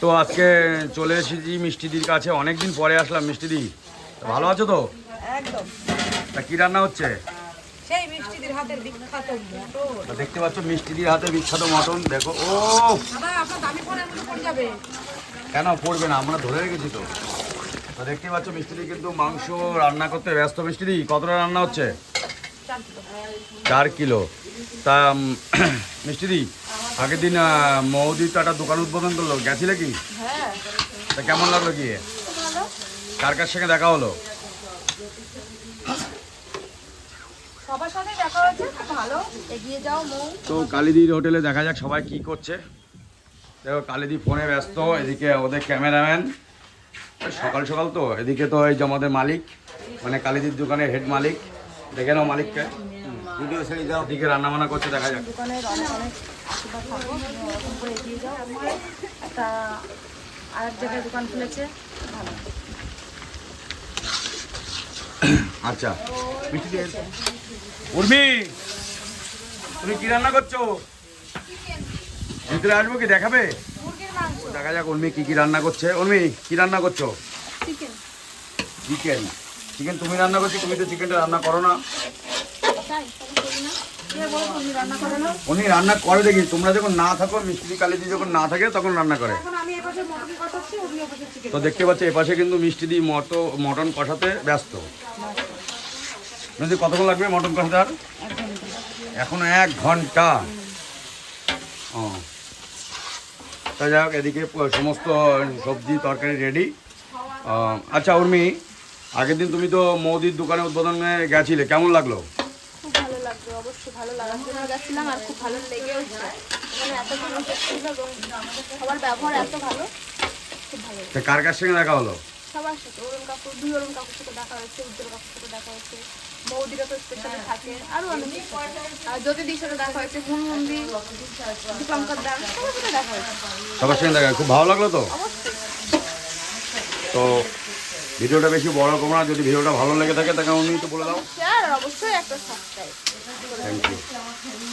তো আজকে চলে এসেছি মিষ্টিদির কাছে। অনেকদিন পরে আসলাম মিষ্টিদি। ভালো আছো তো? একদম। তা কী রান্না হচ্ছে? সেই মিষ্টিদের হাতের বিখ্যাত মটর তা দেখতে পাচ্ছ মিষ্টিদির হাতে বিখ্যাত মটন দেখো। ও! দাদা আপনার দামি ফোনের মধ্যে পড়ে যাবে। কেন পড়বে না? আমরা ধরে রেখেছি তো। তো দেখতে পাচ্ছ মিষ্টিদি কিন্তু মাংস রান্না করতে ব্যস্ত। মিষ্টিদি কতটা রান্না হচ্ছে? চার কিলো। তা মিষ্টিদি আগের দিন মৌদি তো একটা দোকান উদ্বোধন করল গেছিলে কি? হ্যাঁ। তা কেমন লাগল গিয়ে? কার কার সঙ্গে দেখা হলো? তো কালিদির হোটেলে দেখা যাক সবাই কি করছে। দেখো কালিদি ফোনে ব্যস্ত এদিকে ওদের ক্যামেরাম্যান। সকাল সকাল তো এদিকে তো এই যে আমাদের মালিক মানে কালিদির দোকানের হেড মালিক। দেখে নাও মালিককে। ভিডিও ছেড়ে যাও। এদিকে রান্না বান্না করছে দেখা যাক। দোকানের অনেক অনেক আশীর্বাদ থাকো ওরকম করে এগিয়ে যাও। একটা আরেক জায়গায় দোকান খুলেছে ভালো। আচ্ছা। মিষ্টি দিয়ে উর্মি তুমি কি রান্না করছ? ভিতরে আসব কি দেখাবে? দেখা যাক উর্মি কি কি রান্না করছে। উর্মি কি রান্না করছ? চিকেন চিকেন চিকেন তুমি রান্না করছ তুমি তো চিকেনটা রান্না করো না। উনি রান্না করে দেখি। তোমরা যখন না থাকো মিস্ত্রি কালিদি যখন না থাকে তখন রান্না করে। তো দেখতে পাচ্ছি এপাশে কিন্তু মিষ্টিদি মটো মটন কষাতে ব্যস্ত। মিষ্টি কতক্ষণ লাগবে মটন কষাতে আর? এখনও এক ঘণ্টা। ও। তা যাই হোক এদিকে সমস্ত সবজি তরকারি রেডি আচ্ছা উর্মি আগের দিন তুমি তো মৌদির দোকানে উদ্বোধনে গেছিলে কেমন লাগল? লাগবে অবশ্যই ভালো লাগার জন্য গেছিলাম আর খুব ভালো লেগেও মানে এত ভালো ছিল এবং সবার ব্যবহার এত ভালো খুব ভালো কার কার সঙ্গে দেখা হলো? সবার সাথে অরুণ কাকুর দুই অরুণ কাকুর সাথে দেখা হয়েছে উজ্জ্বল কাকুর সাথে দেখা হয়েছে বৌদিরা তো স্পেশালি থাকে আরও অনেক আর জ্যোতিদির সাথে দেখা হয়েছে হুনমন্দি দীপঙ্কর দাস সবার সাথে দেখা হয়েছে। সবার সঙ্গে দেখা খুব ভালো লাগল তো? অবশ্যই। তো ভিডিওটা বেশি বড় করব না যদি ভিডিওটা ভালো লেগে থাকে তাকে উনি তো বলে দাও। স্যার অবশ্যই একটা সাবস্ক্রাইব থ্যাংক ইউ